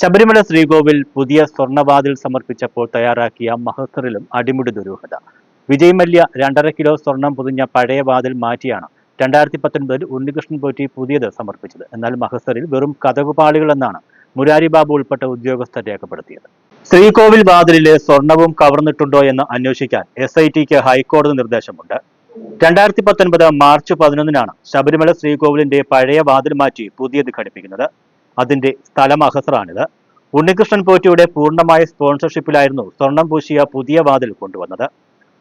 ശബരിമല ശ്രീകോവിൽ പുതിയ സ്വർണവാതിൽ സമർപ്പിച്ചപ്പോൾ തയ്യാറാക്കിയ മഹസറിലും അടിമുടി ദുരൂഹത. വിജയ് മല്യ രണ്ടര കിലോ സ്വർണം പൊതിഞ്ഞ പഴയ വാതിൽ മാറ്റിയാണ് രണ്ടായിരത്തി പത്തൊൻപതിൽ ഉണ്ണികൃഷ്ണൻ പോറ്റി പുതിയത് സമർപ്പിച്ചത്. എന്നാൽ മഹസറിൽ വെറും കഥകുപാളികളെന്നാണ് മുരാരി ബാബു ഉൾപ്പെട്ട ഉദ്യോഗസ്ഥർ രേഖപ്പെടുത്തിയത്. ശ്രീകോവിൽ വാതിലിലെ സ്വർണവും കവർന്നിട്ടുണ്ടോ എന്ന് അന്വേഷിക്കാൻ എസ് ഐ ടിക്ക് ഹൈക്കോടതി നിർദ്ദേശമുണ്ട്. രണ്ടായിരത്തി പത്തൊൻപത് മാർച്ച് പതിനൊന്നിനാണ് ശബരിമല ശ്രീകോവിലിന്റെ പഴയ വാതിൽ മാറ്റി പുതിയത് ഘടിപ്പിക്കുന്നത്. അതിന്റെ സ്ഥലം അഹസറാണിത് ഉണ്ണികൃഷ്ണൻ പോറ്റിയുടെ പൂർണമായ സ്പോൺസർഷിപ്പിലായിരുന്നു സ്വർണം പൂശിയ പുതിയ വാതിൽ കൊണ്ടുവന്നത്.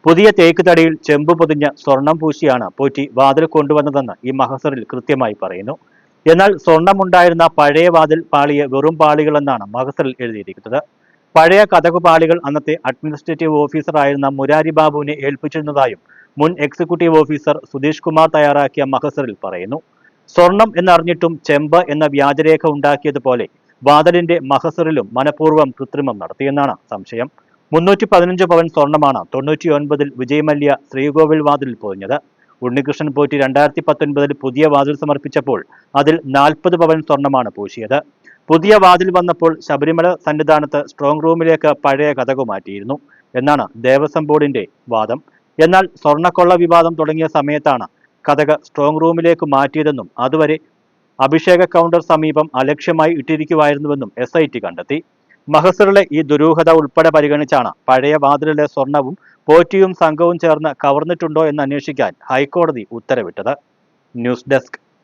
പുതിയ തേക്ക് തടിയിൽ ചെമ്പ് പൊതിഞ്ഞ സ്വർണം പൂശിയാണ് പോറ്റി വാതിൽ കൊണ്ടുവന്നതെന്ന് ഈ മഹസറിൽ കൃത്യമായി പറയുന്നു. എന്നാൽ സ്വർണമുണ്ടായിരുന്ന പഴയ വാതിൽ പാളിയെ വെറും പാളികളെന്നാണ് മഹസറിൽ എഴുതിയിരിക്കുന്നത്. പഴയ കഥകു പാളികൾ അന്നത്തെ അഡ്മിനിസ്ട്രേറ്റീവ് ഓഫീസറായിരുന്ന മുരാരി ബാബുവിനെ ഏൽപ്പിച്ചിരുന്നതായും മുൻ എക്സിക്യൂട്ടീവ് ഓഫീസർ സുധീഷ് കുമാർ തയ്യാറാക്കിയ മഹസറിൽ പറയുന്നു. സ്വർണം എന്നറിഞ്ഞിട്ടും ചെമ്പ് എന്ന വ്യാജരേഖ ഉണ്ടാക്കിയതുപോലെ വാതലിന്റെ മഹസറിലും മനഃപൂർവം കൃത്രിമം നടത്തിയെന്നാണ് സംശയം. മുന്നൂറ്റി പതിനഞ്ച് പവൻ സ്വർണമാണ് തൊണ്ണൂറ്റി ഒൻപതിൽ വിജയമല്യ ശ്രീകോവിൽ വാതിലിൽ പൊതിഞ്ഞത്. ഉണ്ണികൃഷ്ണൻ പോറ്റി രണ്ടായിരത്തി പത്തൊൻപതിൽ പുതിയ വാതിൽ സമർപ്പിച്ചപ്പോൾ അതിൽ നാൽപ്പത് പവൻ സ്വർണമാണ് പൂശിയത്. പുതിയ വാതിൽ വന്നപ്പോൾ ശബരിമല സന്നിധാനത്ത് സ്ട്രോങ് റൂമിലേക്ക് പഴയ കഥകു മാറ്റിയിരുന്നു എന്നാണ് ദേവസ്വം ബോർഡിന്റെ വാദം. എന്നാൽ സ്വർണക്കൊള്ള വിവാദം തുടങ്ങിയ സമയത്താണ് കഥക സ്ട്രോങ് റൂമിലേക്ക് മാറ്റിയതെന്നും അതുവരെ അഭിഷേക കൗണ്ടർ സമീപം അലക്ഷ്യമായി ഇട്ടിരിക്കുമായിരുന്നുവെന്നും എസ് ഐ ടി കണ്ടെത്തി. മഹസറിലെ ഈ ദുരൂഹത ഉൾപ്പെടെ പരിഗണിച്ചാണ് പഴയ വാതിലിലെ സ്വർണവും പോറ്റിയും സംഘവും ചേർന്ന് കവർന്നിട്ടുണ്ടോ എന്ന് അന്വേഷിക്കാൻ ഹൈക്കോടതി ഉത്തരവിട്ടത്. News desk.